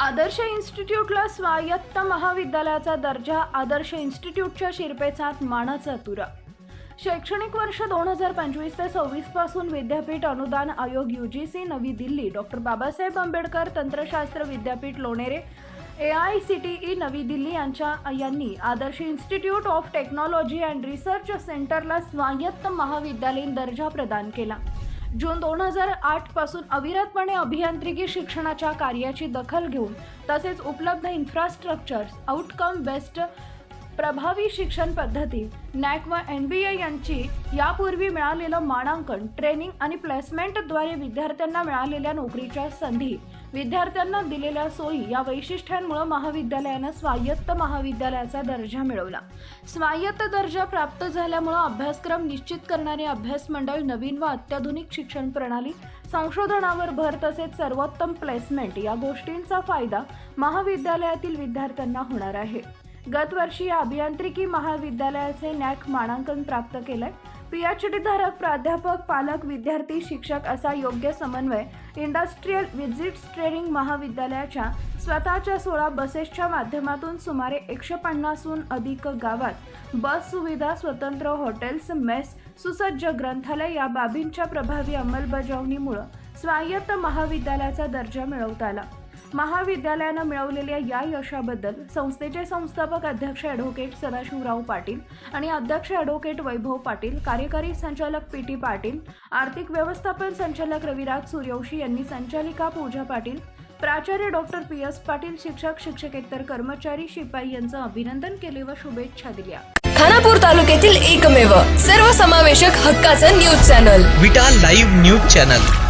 आदर्श इन्स्टिट्यूटला स्वायत्त महाविद्यालयाचा दर्जा आदर्श इन्स्टिट्यूटच्या शिरपेचात मानाचा तुरा. शैक्षणिक वर्ष दोन हजार पंचवीस ते सव्वीसपासून विद्यापीठ अनुदान आयोग यू जी सी नवी दिल्ली. डॉक्टर बाबासाहेब आंबेडकर तंत्रशास्त्र विद्यापीठ Lonere A I C T E नवी दिल्ली यांच्या यांनी Adarsh institute of technology and research सेंटरला स्वायत्त महाविद्यालयीन दर्जा प्रदान केला. जून दोन हजार आठपासून अविरतपणे अभियांत्रिकी शिक्षणाच्या कार्याची दखल घेऊन तसेच उपलब्ध इन्फ्रास्ट्रक्चर्स आउटकम बेस्ट प्रभावी शिक्षण पद्धती नॅक व एन बी ए यांची यापूर्वी मिळालेलं मानांकन ट्रेनिंग आणि प्लेसमेंटद्वारे विद्यार्थ्यांना मिळालेल्या नोकरीच्या संधी विद्यार्थ्यांना दिलेल्या सोयी या वैशिष्ट्यांमुळे महाविद्यालयानं स्वायत्त महाविद्यालयाचा दर्जा मिळवला. स्वायत्त दर्जा प्राप्त झाल्यामुळं अभ्यासक्रम निश्चित करणारे अभ्यास मंडळ नवीन व अत्याधुनिक शिक्षण प्रणाली संशोधनावर भर तसेच सर्वोत्तम प्लेसमेंट या गोष्टींचा फायदा महाविद्यालयातील विद्यार्थ्यांना होणार आहे. गतवर्षी या अभियांत्रिकी महाविद्यालयाचे नॅक मानांकन प्राप्त केलंय. पीएच डी धारक प्राध्यापक पालक विद्यार्थी शिक्षक असा योग्य समन्वय इंडस्ट्रीयल विजिट्स ट्रेनिंग महाविद्यालयाच्या स्वतःच्या सोळा बसेसच्या माध्यमातून सुमारे एकशे पन्नासहून अधिक गावात बस सुविधा स्वतंत्र हॉटेल्स मेस सुसज्ज ग्रंथालय या बाबींच्या प्रभावी अंमलबजावणीमुळं स्वायत्त महाविद्यालयाचा दर्जा मिळवता आला. महाविद्यालयानं मिळवलेल्या या यशाबद्दल संस्थेचे संस्थापक अध्यक्ष ॲडव्होकेट सदाशिवराव पाटील आणि अध्यक्ष ॲडव्होकेट वैभव पाटील कार्यकारी संचालक पी टी पाटील आर्थिक व्यवस्थापन संचालक रविराज सूर्यवंशी यांनी संचालिका पूजा पाटील प्राचार्य डॉक्टर पी एस पाटील शिक्षक शिक्षकेतर कर्मचारी शिपाई यांचं अभिनंदन केले व शुभेच्छा दिल्या. खानापूर तालुक्यातील एकमेव सर्वसमावेशक हक्काचं news channel. Vita live news channel.